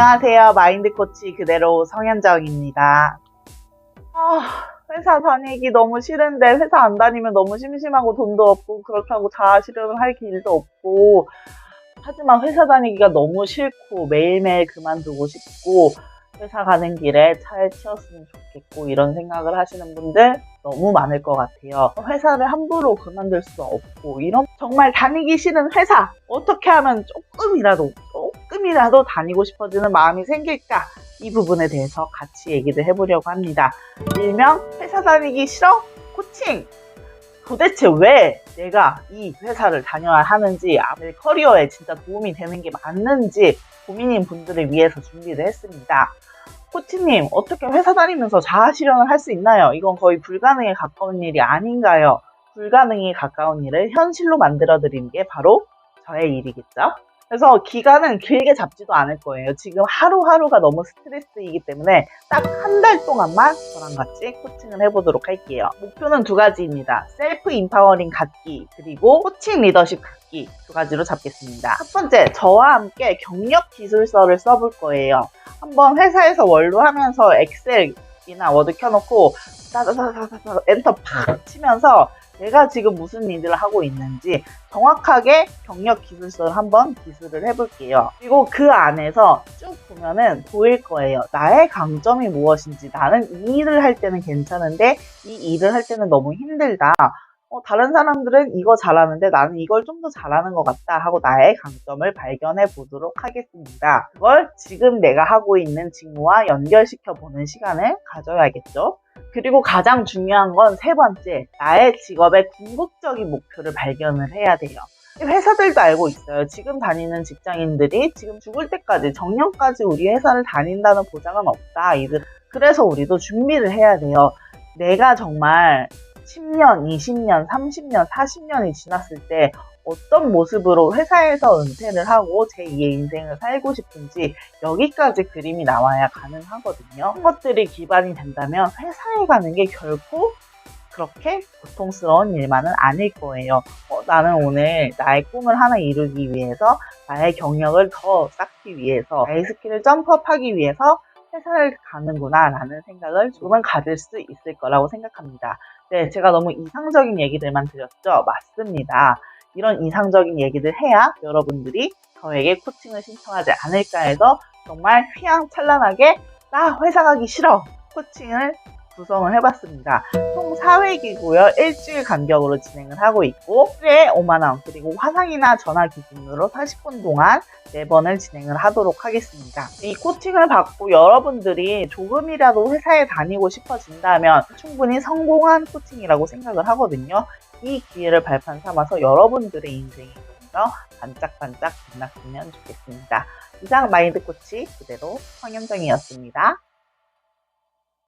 안녕하세요. 마인드 코치 그대로 성현정입니다. 아, 회사 다니기 너무 싫은데 회사 안 다니면 너무 심심하고 돈도 없고 그렇다고 자아 실현을 할 길도 없고 하지만 회사 다니기가 너무 싫고 매일매일 그만두고 싶고 회사 가는 길에 차에 치였으면 좋겠고 이런 생각을 하시는 분들 너무 많을 것 같아요. 회사를 함부로 그만둘 수 없고 이런 정말 다니기 싫은 회사 어떻게 하면 조금이라도 조금이라도 다니고 싶어지는 마음이 생길까 이 부분에 대해서 같이 얘기를 해보려고 합니다. 일명 회사 다니기 싫어? 코칭! 도대체 왜 내가 이 회사를 다녀야 하는지, 아, 내 커리어에 진짜 도움이 되는 게 맞는지 고민인 분들을 위해서 준비를 했습니다. 코치님, 어떻게 회사 다니면서 자아 실현을 할 수 있나요? 이건 거의 불가능에 가까운 일이 아닌가요? 불가능에 가까운 일을 현실로 만들어 드리는 게 바로 저의 일이겠죠? 그래서 기간은 길게 잡지도 않을 거예요. 지금 하루하루가 너무 스트레스이기 때문에 딱 한 달 동안만 저랑 같이 코칭을 해보도록 할게요. 목표는 두 가지입니다. 셀프 인파워링 갖기 그리고 코칭 리더십 갖기 두 가지로 잡겠습니다. 첫 번째, 저와 함께 경력 기술서를 써볼 거예요. 한번 회사에서 원로 하면서 엑셀 이나 워드 켜놓고 따다다다다 엔터 팍 치면서 내가 지금 무슨 일을 하고 있는지 정확하게 경력 기술서를 한번 기술을 해볼게요. 그리고 그 안에서 쭉 보면은 보일 거예요. 나의 강점이 무엇인지 나는 이 일을 할 때는 괜찮은데 이 일을 할 때는 너무 힘들다. 어, 다른 사람들은 이거 잘하는데 나는 이걸 좀 더 잘하는 것 같다 하고 나의 강점을 발견해 보도록 하겠습니다. 그걸 지금 내가 하고 있는 직무와 연결시켜 보는 시간을 가져야겠죠. 그리고 가장 중요한 건 세 번째, 나의 직업의 궁극적인 목표를 발견을 해야 돼요. 회사들도 알고 있어요. 지금 다니는 직장인들이 지금 죽을 때까지, 정년까지 우리 회사를 다닌다는 보장은 없다. 그래서 우리도 준비를 해야 돼요. 내가 정말 10년, 20년, 30년, 40년이 지났을 때 어떤 모습으로 회사에서 은퇴를 하고 제2의 인생을 살고 싶은지 여기까지 그림이 나와야 가능하거든요. 그런 것들이 기반이 된다면 회사에 가는 게 결코 그렇게 고통스러운 일만은 아닐 거예요. 어, 나는 오늘 나의 꿈을 하나 이루기 위해서 나의 경력을 더 쌓기 위해서 나의 스킬을 점프업하기 위해서 회사를 가는구나 라는 생각을 조금은 가질 수 있을 거라고 생각합니다. 네, 제가 너무 이상적인 얘기들만 드렸죠? 맞습니다. 이런 이상적인 얘기들 해야 여러분들이 저에게 코칭을 신청하지 않을까 해서 정말 휘황찬란하게 나 회사 가기 싫어 코칭을 구성을 해봤습니다. 총 4회기고요. 일주일 간격으로 진행을 하고 있고 1회에 5만원 그리고 화상이나 전화 기준으로 40분 동안 4번을 진행을 하도록 하겠습니다. 이 코칭을 받고 여러분들이 조금이라도 회사에 다니고 싶어진다면 충분히 성공한 코칭이라고 생각을 하거든요. 이 기회를 발판 삼아서 여러분들의 인생이 좀더 반짝반짝 빛났으면 좋겠습니다. 이상 마인드 코치 그대로 황현정이었습니다.